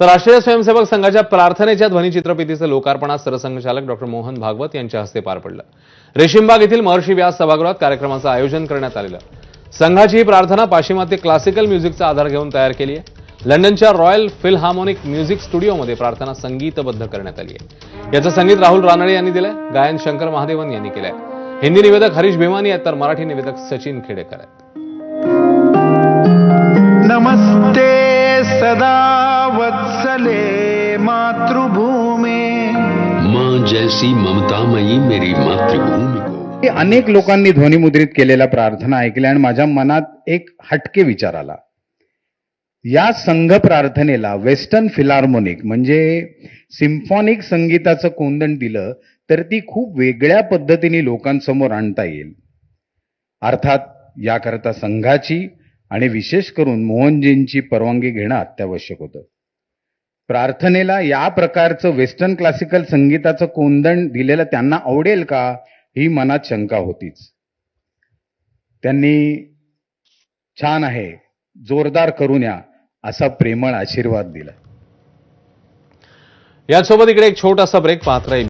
तर राष्ट्रीय स्वयंसेवक संघाच्या प्रार्थनेच्या ध्वनिचित्रफितीचं लोकार्पण आज सरसंघचालक डॉक्टर मोहन भागवत यांच्या हस्ते पार पडलं. रेशीमबाग येथील महर्षी व्यास सभागृहात कार्यक्रमाचं आयोजन करण्यात आलेलं. संघाची ही प्रार्थना पाश्चिमात्य क्लासिकल म्युझिकचा आधार घेऊन तयार केली आहे. लंडनच्या रॉयल फिलहार्मोनिक म्युझिक स्टुडिओमध्ये प्रार्थना संगीतबद्ध करण्यात आली आहे. याचं संगीत राहुल रानडे यांनी दिलंय गायन शंकर महादेवन यांनी केलंय. हिंदी निवेदक हरीश भिमानी आहेत तर मराठी निवेदक सचिन खेडेकर आहेत. नमस्ते सदा. जैसी ममतामयी मेरी मातृभूमी हो। को अनेक लोकांनी ध्वनिमुद्रित केलेल्या प्रार्थना ऐकल्या आणि माझ्या मनात एक हटके विचार आला. या संघ प्रार्थनेला वेस्टर्न फिलार्मोनिक म्हणजे सिम्फॉनिक संगीताचं कोंदण दिलं तर ती खूप वेगळ्या पद्धतीने लोकांसमोर आणता येईल. अर्थात याकरता संघाची आणि विशेष करून मोहनजींची परवानगी घेणं अत्यावश्यक होतं. प्रार्थनेला या प्रकारचं वेस्टर्न क्लासिकल संगीताचं कोंदण दिलेलं त्यांना आवडेल का ही मनात शंका होतीच. त्यांनी छान आहे जोरदार करून या असा प्रेमळ आशीर्वाद दिला. यासोबत इकडे एक छोटासा ब्रेक पाहत राहील